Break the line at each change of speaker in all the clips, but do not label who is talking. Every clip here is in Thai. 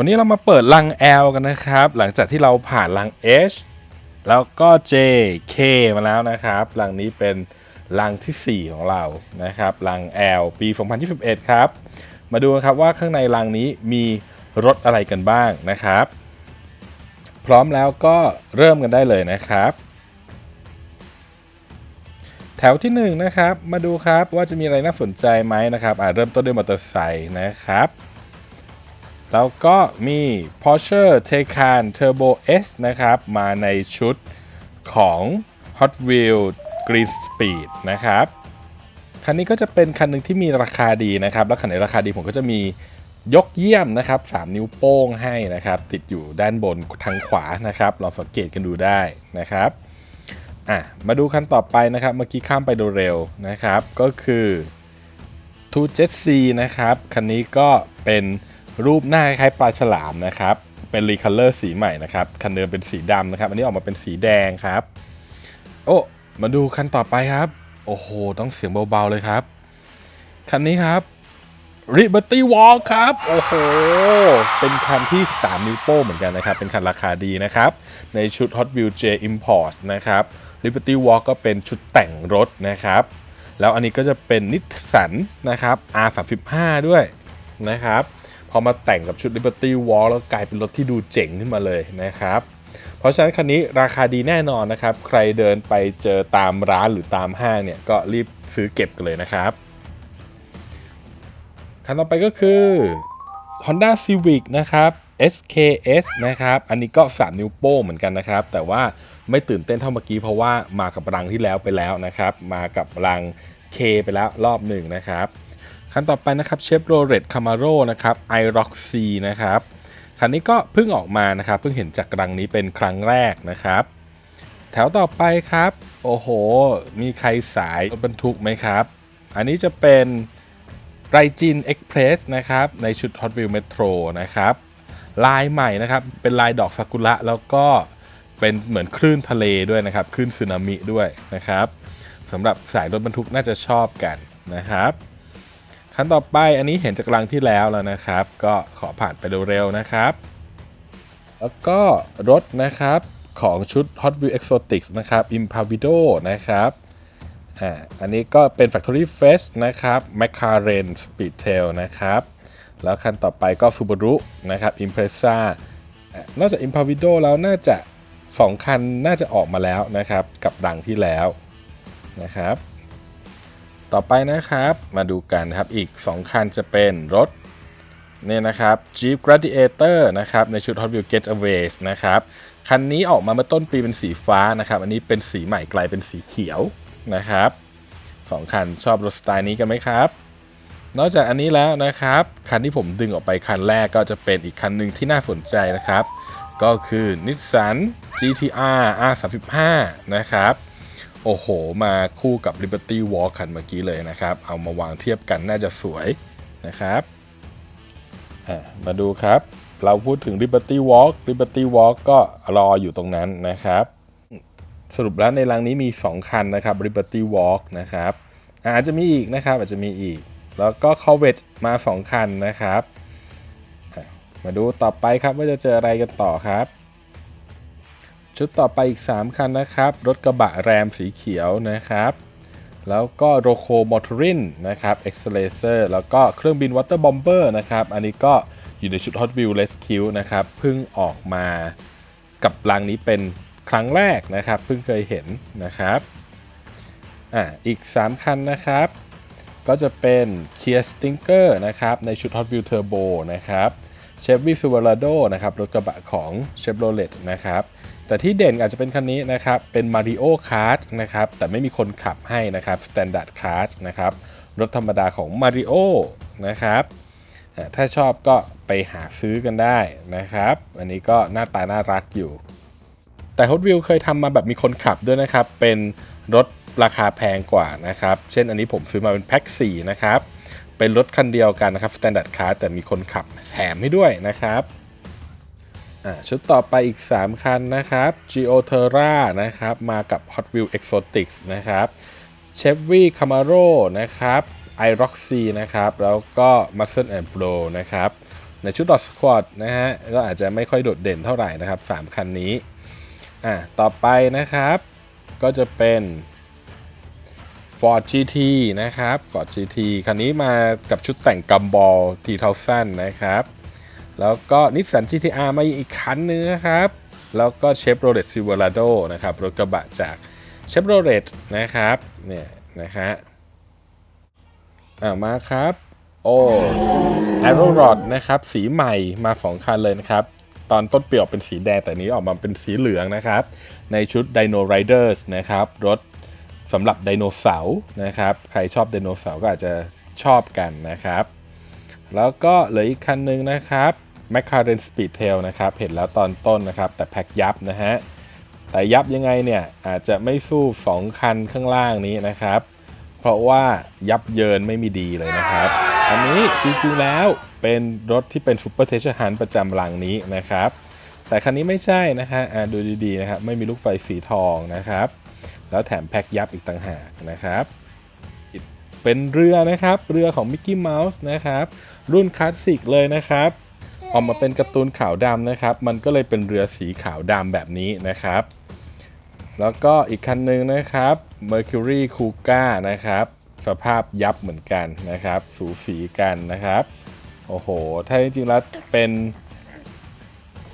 วันนี้เรามาเปิดลัง L กันนะครับ หลังจากที่เราผ่านลัง H แล้วก็ J K มาแล้วนะครับลังนี้เป็นลังทีสี่ 4 ของเรานะครับลัง L ปี 2021 ครับ มาดูครับว่าข้างในลังนี้มีรถอะไรกันบ้างนะครับ พร้อมแล้วก็เริ่มกันได้เลยนะครับ แถวที่ 1นนะครับ มาดูครับว่าจะมีอะไรน่าสนใจไหมนะครับอ่าเริ่มต้นด้วยมอเตอร์ไซค์นะครับ แล้วก็มี Porsche Taycan Turbo S นะครับ มาในชุดของ Hot Wheels Green Speed นะครับ คันนี้ก็จะเป็นคันหนึ่งที่มีราคาดีนะครับ แล้วคันไหนราคาดีผมก็จะมียกเยี่ยมนะครับ 3 นิ้วโป้งให้นะครับ ติดอยู่ด้านบนทางขวานะครับ ลองสังเกตกันดูได้นะครับอะมาดูคันต่อไปนะครับ เมื่อกี้ข้ามไปดูเร็วนะครับ ก็คือ 2 Jet C นะครับ คันนี้ก็เป็น รูปหน้าคล้ายปลาฉลามนะครับ เป็นรีคัลเลอร์สีใหม่นะครับ คันเดิมเป็นสีดำนะครับ อันนี้ออกมาเป็นสีแดงครับ โอ้ มาดูคันต่อไปครับ โอ้โห ต้องเสียงเบาๆเลยครับ คันนี้ครับ Liberty Walk ครับ โอ้โห เป็นคันที่ 3 นิ้วโป้งเหมือนกันนะครับ เป็นคันราคาดีนะครับ ในชุด Hot Wheels J Import นะครับ Liberty Walk ก็เป็นชุดแต่งรถนะครับ แล้วอันนี้ก็จะเป็นนิสสันนะครับ R35 ด้วยนะครับ พอมาแต่งกับชุด Liberty Walk แล้วกลายเป็นรถที่ดูเจ๋งขึ้นมาเลยนะครับ เพราะฉะนั้นคันนี้ราคาดีแน่นอนนะครับ ใครเดินไปเจอตามร้านหรือตามห้างเนี่ยก็รีบซื้อเก็บกันเลยนะครับคันต่อไปก็คือ Honda Civic นะครับ SKS นะครับ อันนี้ก็ 3 นิ้วโป้งเหมือนกันนะครับ แต่ว่าไม่ตื่นเต้นเท่าเมื่อกี้เพราะว่ามากับรังที่แล้วไปแล้วนะครับ มากับรัง K ไปแล้วรอบหนึ่งนะครับ คันต่อไปนะครับ Chevrolet Camaro นะครับ iRock C นะครับคันนี้ก็เพิ่งออกมานะครับเพิ่งเห็นจากรังนี้เป็นครั้งแรกนะครับ แถวต่อไปครับ โอ้โห มีใครสายรถบรรทุกไหมครับ อันนี้จะเป็นไรจินเอ็กเพรสนะครับในชุด Hot Wheels Metro นะครับลายใหม่นะครับเป็นลายดอกซากุระแล้วก็เป็นเหมือนคลื่นทะเลด้วยนะครับคลื่นสึนามิด้วยนะครับสำหรับสายรถบรรทุกน่าจะชอบกันนะครับ คันต่อไปอันนี้เห็นจากรังที่แล้วแล้วนะครับ ก็ขอผ่านไปเร็วๆนะครับ แล้วก็รถนะครับของชุด Hot Wheels Exotics นะครับ Impavido นะครับอ่าอันนี้ก็เป็น Factory Fresh นะครับ McLaren Speedtail นะครับ แล้วคันต่อไปก็ Subaru นะครับ Impreza อ่านอกจาก Impavido แล้วน่าจะ 2 คันน่าจะออกมาแล้วนะครับ กับรังที่แล้วนะครับ ต่อไปนะครับ มาดูกันครับอีก 2 คันจะเป็นรถเนี่ยนะครับ Jeep Gladiator นะครับในชุด Hot Wheels Getaways นะครับคันนี้ออกมาเมื่อต้นปีเป็นสีฟ้านะครับ อันนี้เป็นสีใหม่กลายเป็นสีเขียวนะครับสองคันชอบรถสไตล์นี้กันไหมครับ นอกจากอันนี้แล้วนะครับ คันที่ผมดึงออกไปคันแรกก็จะเป็นอีกคันหนึ่งที่น่าสนใจนะครับ ก็คือ Nissan GTR R35 นะครับ โอ้โห มาคู่กับ Liberty Walk คันเมื่อกี้เลยนะครับ เอามาวางเทียบกันน่าจะสวยนะครับมาดูครับ เราพูดถึง Liberty Walk Liberty Walk ก็รออยู่ตรงนั้นนะครับ สรุปแล้วในรังนี้มี 2 คันนะครับ Liberty Walk นะครับอาจจะมีอีกนะครับอาจจะมีอีก แล้วก็ Corvette มา 2 คันนะครับ มาดูต่อไปครับว่าจะเจออะไรกันต่อครับ ชุดต่อไปอีก 3 คันนะครับ รถกระบะแรมสีเขียวนะครับ แล้วก็โรโคมอเตอรินนะครับ e x c e l a t o r แล้วก็เครื่องบิน Water Bomber นะครับ อันนี้ก็อยู่ในชุด Hot Wheels Rescue นะครับเพิ่งออกมากับรังนี้เป็นครั้งแรกนะครับเพิ่งเคยเห็นนะครับอ่าอีก 3 คันนะครับ ก็จะเป็น Kia Stinger นะครับในชุด Hot Wheels Turbo นะครับ Chevy Silverado นะครับรถกระบะของ Chevrolet นะครับ แต่ที่เด่นอาจจะเป็นคันนี้นะครับ เป็น Mario Kart นะครับ แต่ไม่มีคนขับให้นะครับ Standard Kart นะครับ รถธรรมดาของ Mario นะครับ ถ้าชอบก็ไปหาซื้อกันได้นะครับ อันนี้ก็หน้าตาน่ารักอยู่ แต่ Hot Wheels เคยทำมาแบบมีคนขับด้วยนะครับ เป็นรถราคาแพงกว่านะครับ เช่นอันนี้ผมซื้อมาเป็นแพ็ค4นะครับ เป็นรถคันเดียวกันนะครับ Standard Car แต่มีคนขับแถมให้ด้วยนะครับ ชุดต่อไปอีก 3 คันนะครับ Geo Terra นะครับ มากับ Hot Wheels Exotics นะครับ Chevy Camaro นะครับ iRoxy นะครับ แล้วก็ Muscle and Blow นะครับ ในชุดดอทสควอตนะฮะ ก็อาจจะไม่ค่อยโดดเด่นเท่าไหร่นะครับ 3 คันนี้ อะ ต่อไปนะครับ ก็จะเป็น Ford GT นะครับ Ford GT คันนี้มากับชุดแต่งกัมบอลทีเทาสั้นนะครับ แล้วก็นิสสัน GTR มาอีกคันนึงนะครับ แล้วก็ Chevrolet Silverado นะครับ รถกระบะจาก Chevrolet นะครับ เนี่ยนะฮะอ่ามาครับ โอ้ Arrow Rod นะครับ สีใหม่มา2คันเลยนะครับ ตอนต้นเปลี่ยวเป็นสีแดงแต่นี้ออกมาเป็นสีเหลืองนะครับ ในชุด Dino Riders นะครับ รถสำหรับไดโนเสาร์นะครับ ใครชอบไดโนเสาร์ก็อาจจะชอบกันนะครับ แล้วก็เหลืออีกคันหนึ่งนะครับ McLaren Speedtail นะครับ เห็นแล้วตอนต้นนะครับ แต่แพ็กยับนะฮะ แต่ยับยังไงเนี่ย อาจจะไม่สู้ 2 คันข้างล่างนี้นะครับ เพราะว่ายับเยินไม่มีดีเลยนะครับ อันนี้จริงๆแล้วเป็นรถที่เป็น Super t e a s u r Hunt ประจำรังนี้นะครับ แต่คันนี้ไม่ใช่นะฮะดูดีๆนะครับไม่มีลูกไฟสีทองนะครับ แล้วแถมแพ็กยับอีกต่างหากนะครับเป็นเรือนะครับ เรือของมิกกี้เมาส์นะครับ รุ่นคลาสสิกเลยนะครับ ออกมาเป็นการ์ตูนขาวดำนะครับ มันก็เลยเป็นเรือสีขาวดำแบบนี้นะครับ แล้วก็อีกคันหนึ่งนะครับ Mercury Kuga นะครับ สภาพยับเหมือนกันนะครับ สูสีกันนะครับ โอ้โห ถ้าจริงๆแล้วเป็น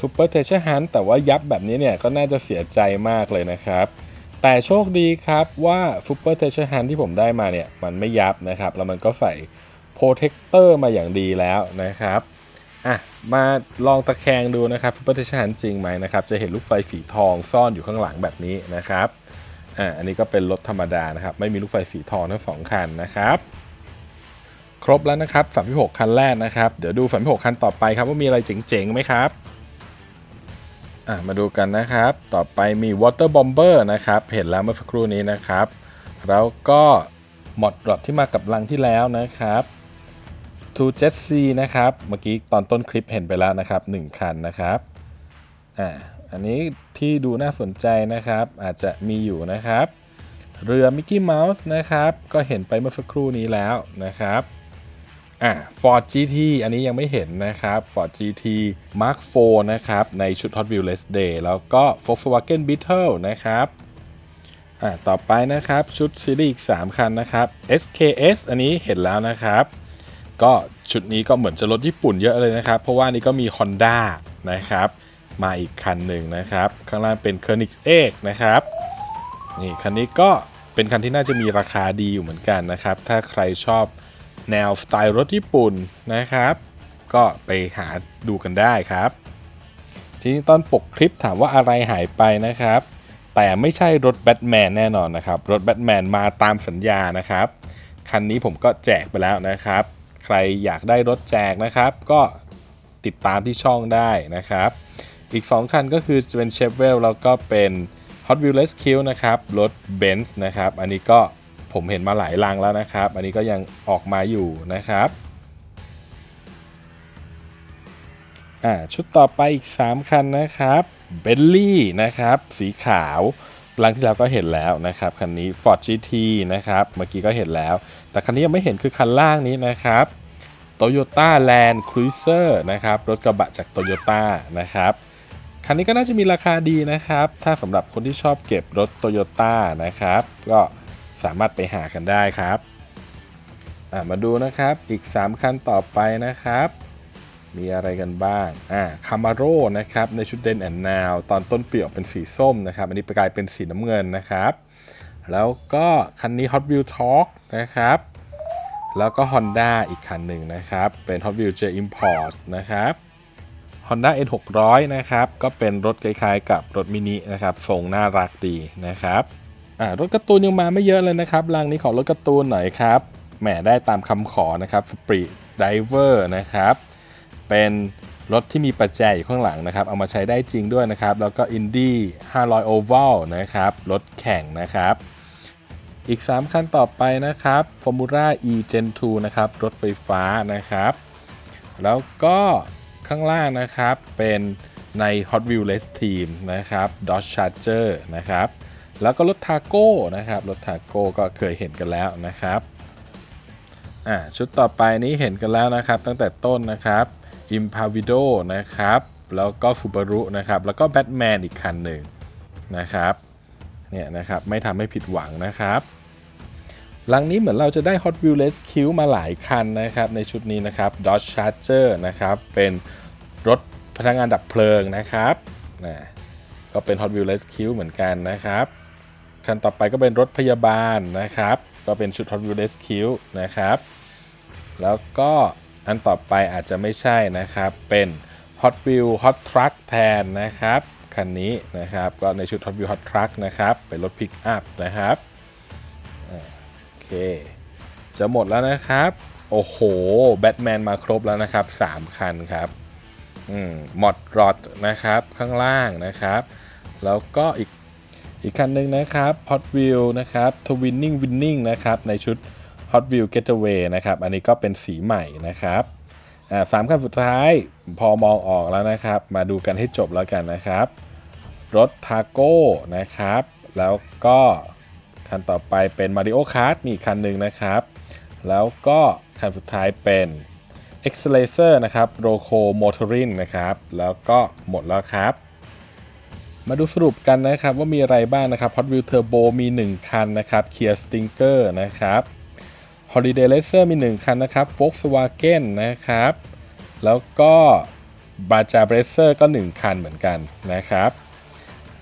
Super t e a s u r Hunt แต่ว่ายับแบบนี้เนี่ยก็น่าจะเสียใจมากเลยนะครับ แต่โชคดีครับว่า Super t e a s u r Hunt ที่ผมได้มาเนี่ย มันไม่ยับนะครับ แล้วมันก็ใส่ Protector มาอย่างดีแล้วนะครับ อะมาลองตะแคงดูนะครับ Super t e a s u r Hunt จริงไหมนะครับจะเห็นลูกไฟสีทองซ่อนอยู่ข้างหลังแบบนี้นะครับอะอันนี้ก็เป็นรถธรรมดานะครับ ไม่มีลูกไฟสีทองทั้งสองคันนะครับ ครบแล้วนะครับ36คันแรกนะครับ เดี๋ยวดู36คันต่อไปครับว่ามีอะไรเจ๋งๆไหมครับอะมาดูกันนะครับ ต่อไปมี Water Bomber นะครับ เห็นแล้วเมื่อสักครู่นี้นะครับ แล้วก็หมดรอดที่มากับลังที่แล้วนะครับ To Jet C นะครับ เมื่อกี้ตอนต้นคลิปเห็นไปแล้วนะครับ 1 คันนะครับ อ่า อันนี้ที่ดูน่าสนใจนะครับ อาจจะมีอยู่นะครับ เรือมิกกี้เมาส์นะครับ ก็เห็นไปเมื่อสักครู่นี้แล้วนะครับ อะ Ford GT อันนี้ยังไม่เห็นนะครับ Ford GT Mark IV นะครับ ในชุด Hot Wheels Less Day แล้วก็ Volkswagen Beetle นะครับอะต่อไปนะครับ ชุดซีรีส์อีก 3 คันนะครับ SKS อันนี้เห็นแล้วนะครับ ก็ชุดนี้ก็เหมือนจะรถญี่ปุ่นเยอะเลยนะครับ เพราะว่านี่ก็มี Honda นะครับ มาอีกคันหนึ่งนะครับ ข้างล่างเป็น Koenigsegg นะครับ นี่คันนี้ก็เป็นคันที่น่าจะมีราคาดีอยู่เหมือนกันนะครับ ถ้าใครชอบแนวสไตล์รถญี่ปุ่นนะครับ ก็ไปหาดูกันได้ครับ ทีนี้ตอนปกคลิปถามว่าอะไรหายไปนะครับ แต่ไม่ใช่รถแบทแมนแน่นอนนะครับ รถแบทแมนมาตามสัญญานะครับ คันนี้ผมก็แจกไปแล้วนะครับ ใครอยากได้รถแจกนะครับ ก็ติดตามที่ช่องได้นะครับ อีก 2 คันก็คือจะเป็นเชฟเวลแล้วก็เป็น Hot Wheels Rescue นะครับ รถ Benz นะครับ อันนี้ก็ผมเห็นมาหลายลังแล้วนะครับ อันนี้ก็ยังออกมาอยู่นะครับอ่าชุดต่อไปอีก 3 คันนะครับเบลลี่นะครับ สีขาว ลังที่แล้วก็เห็นแล้วนะครับคันนี้ Ford GT นะครับเมื่อกี้ก็เห็นแล้ว แต่คันนี้ยังไม่เห็นคือคันล่างนี้นะครับ Toyota Land Cruiser นะครับรถกระบะจาก Toyota นะครับคันนี้ก็น่าจะมีราคาดีนะครับ ถ้าสำหรับคนที่ชอบเก็บรถ Toyota นะครับ ก็สามารถไปหากันได้ครับ มาดูนะครับอีก 3 คันต่อไปนะครับ มีอะไรกันบ้าง อ่า คามาโร่นะครับ ในชุดเดนแอนนาว ตอนต้นเปลี่ยวเป็นสีส้มนะครับ อันนี้กลายเป็นสีน้ำเงินนะครับ แล้วก็คันนี้ Hot Wheel Talk นะครับ แล้วก็ Honda อีกคันหนึ่งนะครับ เป็น Hot Wheel J Import นะครับ Honda N 6 0 0นะครับ ก็เป็นรถคล้ายๆ กับรถมินินะครับทรงน่ารักดีนะครับอ่ารถการ์ตูนยังมาไม่เยอะเลยนะครับรังนี้ขอรถการ์ตูนหน่อยครับ แหมได้ตามคำขอนะครับ Spree Diver นะครับ เป็นรถที่มีประแจอยู่ข้างหลังนะครับ เอามาใช้ได้จริงด้วยนะครับ แล้วก็ Indy 500 Oval นะครับ รถแข่งนะครับ อีก 3 คันต่อไปนะครับ Formula E Gen 2 นะครับ รถไฟฟ้านะครับ แล้วก็ข้างล่างนะครับเป็นใน Hot Wheels Race Team นะครับ Dodge Charger นะครับ แล้วก็รถทาโก้นะครับ รถทาโก้ก็เคยเห็นกันแล้วนะครับ อ่าชุดต่อไปนี้เห็นกันแล้วนะครับ ตั้งแต่ต้นนะครับ Impavido นะครับ แล้วก็ Subaru นะครับ แล้วก็ Batman อีกคันหนึ่งนะครับ เนี่ยนะครับ ไม่ทำให้ผิดหวังนะครับหลังนี้เหมือนเราจะได้ Hot Wheels Rescue มาหลายคันนะครับ ในชุดนี้นะครับ Dodge Charger นะครับ เป็นรถพนักงานดับเพลิงนะครับนะก็เป็น Hot Wheels Rescue เหมือนกันนะครับ คันต่อไปก็เป็นรถพยาบาลนะครับ ก็เป็นชุด Hot Wheels Rescue นะครับ แล้วก็ อันต่อไปอาจจะไม่ใช่นะครับ เป็น Hot Wheel Hot Truck แทนนะครับ คันนี้นะครับ ก็ในชุด Hot Wheel Hot Truck นะครับ เป็นรถพิกอัพนะครับ โอเค จะหมดแล้วนะครับ โอ้โห แบทแมนมาครบแล้วนะครับ 3 คันครับอืมมอดรอดนะครับ ข้างล่างนะครับ แล้วก็อีกอีกคันหนึ่งนะครับ Hot Wheel นะครับ Twinning Winning นะครับ ในชุด Hot Wheel Getaway นะครับ อันนี้ก็เป็นสีใหม่นะครับสามคันสุดท้ายพอมองออกแล้วนะครับ มาดูกันให้จบแล้วกันนะครับ รถทาโก้นะครับ แล้วก็คันต่อไปเป็น Mario Kart มีอีกคันหนึ่งนะครับ แล้วก็คันสุดท้ายเป็น e x c e l a t o r นะครับ Roco Motorin นะครับ แล้วก็หมดแล้วครับ มาดูสรุปกันนะครับว่ามีอะไรบ้างนะครับ Hot Wheels Turbo มี 1 คันนะครับ Kia Stinger นะครับ Holiday Racer มี 1 คันนะครับ Volkswagen นะครับ แล้วก็ b a j a Racer ก็ 1 คันเหมือนกันนะครับ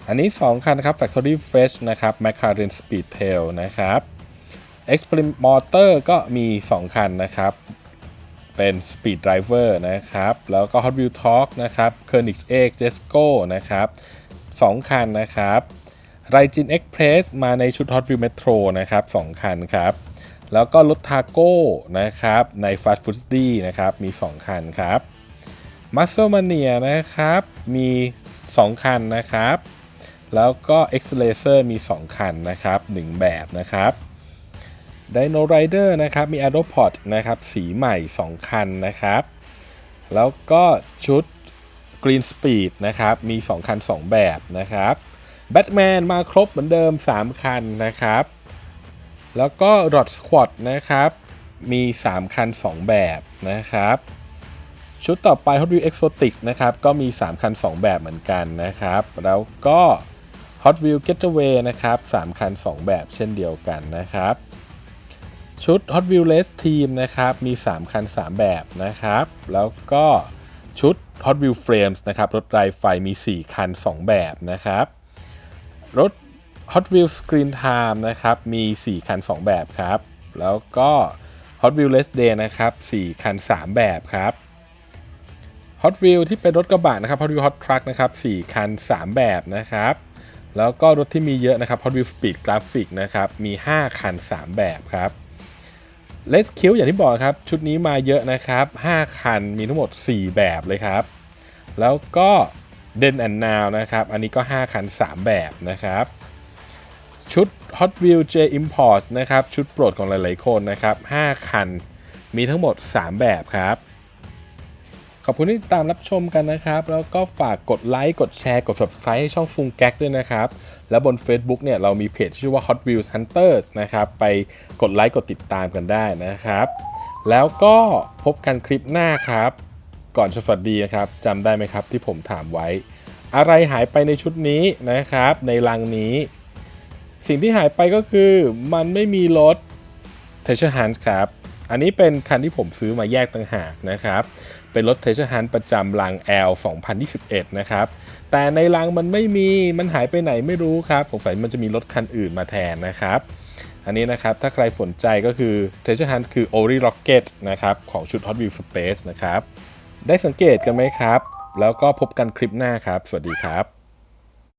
อันนี้ 2 คันนะครับ Factory Fresh นะครับ McLaren Speedtail นะครับ Experimenter ก็มี 2 คันนะครับ เป็น Speed Driver นะครับ แล้วก็ Hot Wheel Talk นะครับ Koenigsegg Jesco นะครับ 2 คันนะครับ r a i j i n Express มาในชุด Hot Wheel Metro นะครับ 2 คันครับ แล้วก็รถทาโก้นะครับใน Fast Food D นะครับมี 2 คันครับ m u s c l e Mania นะครับมี 2 คันนะครับ แล้วก็ X Racer มี 2 คันนะครับ 1 แบบนะครับ Dino Rider นะครับมี Aeropod นะครับสีใหม่ 2 คันนะครับ แล้วก็ชุด Green Speed นะครับมี 2 คัน 2 แบบนะครับ Batman มาครบเหมือนเดิม 3 คันนะครับ แล้วก็ Rod Squad นะครับ มี 3 คัน 2 แบบนะครับ ชุดต่อไป Hot Wheels Exotics นะครับ ก็มี 3 คัน 2 แบบเหมือนกันนะครับ แล้วก็ Hot Wheels Getaway นะครับ 3 คัน 2 แบบเช่นเดียวกันนะครับ ชุด Hot Wheels Race Team นะครับ มี 3 คัน 3 แบบนะครับ แล้วก็ชุด Hot Wheels Frames นะครับ รถไฟไฟมี 4 คัน 2 แบบนะครับ รถ Hot Wheels Screen Time นะครับ มี 4 คัน 2 แบบครับ แล้วก็ Hot Wheels Race Day นะครับ 4 คัน 3 แบบครับ Hot Wheels ที่เป็นรถกระบะนะครับ Hot Wheels Hot Truck นะครับ 4 คัน 3 แบบนะครับ แล้วก็รถที่มีเยอะนะครับ Hot Wheels Speed Graphic นะครับ มี 5 คัน 3 แบบครับเลสคิวอย่างที่บอกครับ ชุดนี้มาเยอะนะครับ 5 คันมีทั้งหมด 4 แบบเลยครับ แล้วก็เดนแอนนาวนะครับ อันนี้ก็ 5 คัน 3 แบบนะครับ ชุด Hot Wheels J Imports นะครับ ชุดโปรดของหลายๆคนนะครับ 5 คัน มีทั้งหมด 3 แบบครับ ขอบคุณที่ติดตามรับชมกันนะครับ แล้วก็ฝากกดไลค์ กดแชร์ กด subscribe ให้ช่องฟุงแก๊กด้วยนะครับ และบน Facebook เนี่ย เรามีเพจชื่อว่า Hot Wheels Hunters นะครับ ไปกดไลค์ กดติดตามกันได้นะครับ แล้วก็พบกันคลิปหน้าครับ ก่อนจะสวัสดีนะครับจำได้ไหมครับที่ผมถามไว้ อะไรหายไปในชุดนี้นะครับ ในลังนี้ สิ่งที่หายไปก็คือมันไม่มีรถ Treasure Hunt ครับ อันนี้เป็นคันที่ผมซื้อมาแยกต่างหากนะครับ เป็นรถ Treasure Hunt ประจำลัง L 2021 นะครับ แต่ในลังมันไม่มี มันหายไปไหนไม่รู้ครับ สงสัยมันจะมีรถคันอื่นมาแทนนะครับ อันนี้นะครับ ถ้าใครสนใจก็คือ Treasure Hunt คือ Ori Rocket นะครับ ของชุด Hot Wheels Space นะครับ ได้สังเกตกันไหมครับ แล้วก็พบกันคลิปหน้าครับ สวัสดีครับ